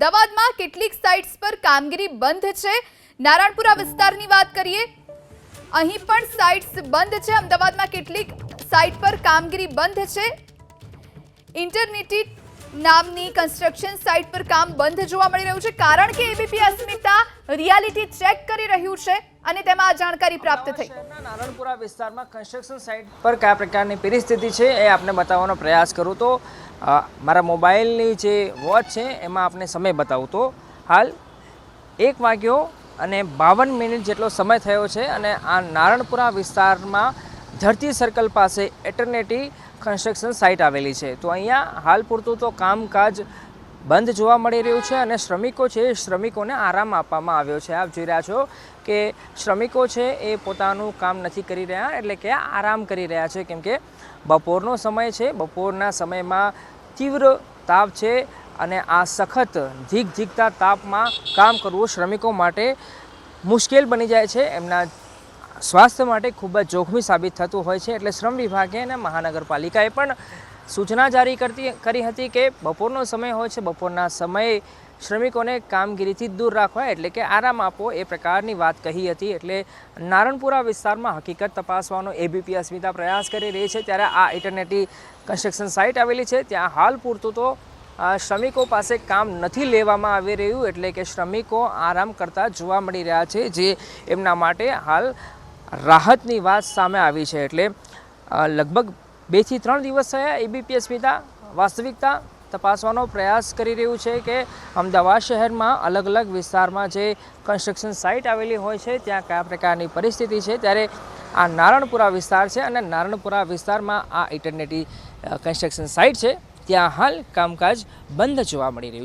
અમદાવાદમાં કેટલીક સાઇટ્સ પર કામગીરી બંધ છે. નારાયણપુરા વિસ્તારની વાત કરીએ, અહીં પણ સાઇટ્સ બંધ છે. અમદાવાદમાં કેટલીક સાઇટ પર કામગીરી બંધ છે. ઇન્ટરનેટી નામની કન્સ્ટ્રક્શન સાઇટ પર કામ બંધ જોવા મળી રહ્યું છે. કારણ કે એબીપી અસ્મિતા રિયાલિટી ચેક કરી રહ્યું છે અને તેમાં આ જાણકારી પ્રાપ્ત થઈ. નારણપુરા વિસ્તારમાં કન્સ્ટ્રક્શન સાઇટ પર કયા પ્રકારની પરિસ્થિતિ છે એ આપને બતાવવાનો પ્રયાસ કરું તો મારા મોબાઈલની જે વોચ છે, એમાં આપને સમય બતાવું તો. હાલ એક વાગ્યો અને બાવન મિનિટ જેટલો સમય થયો છે અને આ નારણપુરા વિસ્તારમાં ધરતી સર્કલ પાસે એટર્નેટી કન્સ્ટ્રક્શન સાઇટ આવેલી છે. તો અહીંયા હાલ પૂરતું તો કામકાજ બંધ જોવા મળી રહ્યું છે અને શ્રમિકો છે એ શ્રમિકોને આરામ આપવામાં આવ્યો છે. આપ જોઈ રહ્યા છો કે શ્રમિકો છે એ પોતાનું કામ નથી કરી રહ્યા એટલે કે આરામ કરી રહ્યા છે. કેમ કે બપોરનો સમય છે. બપોરના સમયમાં તીવ્ર તાપ છે અને આ સખત ધીક ધીકતા તાપમાં કામ કરવું શ્રમિકો માટે મુશ્કેલ બની જાય છે. એમના સ્વાસ્થ્ય માટે ખૂબ જ જોખમી સાબિત થતું હોય છે. એટલે શ્રમ વિભાગે અને મહાનગરપાલિકાએ પણ સૂચના જારી કરતી કરી હતી કે બપોરનો સમય હોય છે. બપોરના સમયે શ્રમિકોને કામગીરીથી દૂર રાખવા એટલે કે આરામ આપો એ પ્રકારની વાત કહી હતી. એટલે નારણપુરા વિસ્તારમાં હકીકત તપાસવાનો એબીપી અસ્મિતા પ્રયાસ કરી રહી છે. ત્યારે આ ઇન્ટરનેટી કન્સ્ટ્રક્શન સાઇટ આવેલી છે. ત્યાં હાલ પૂરતું તો શ્રમિકો પાસે કામ નથી લેવામાં આવી રહ્યું એટલે કે શ્રમિકો આરામ કરતા જોવા મળી રહ્યા છે, જે એમના માટે હાલ રાહતની વાત સામે આવી છે. એટલે લગભગ બેથી ત્રણ દિવસ થયા એબીપીએસ પિતા વાસ્તવિકતા તપાસવાનો પ્રયાસ કરી રહ્યું છે કે અમદાવાદ શહેરમાં અલગ અલગ વિસ્તારમાં જે કન્સ્ટ્રક્શન સાઇટ આવેલી હોય છે, ત્યાં કયા પ્રકારની પરિસ્થિતિ છે? ત્યારે આ નારણપુરા વિસ્તાર છે અને નારણપુરા વિસ્તારમાં આ ઇન્ટરનેટી કન્સ્ટ્રક્શન સાઇટ છે. ત્યાં હાલ કામકાજ બંધ જોવા મળી રહ્યું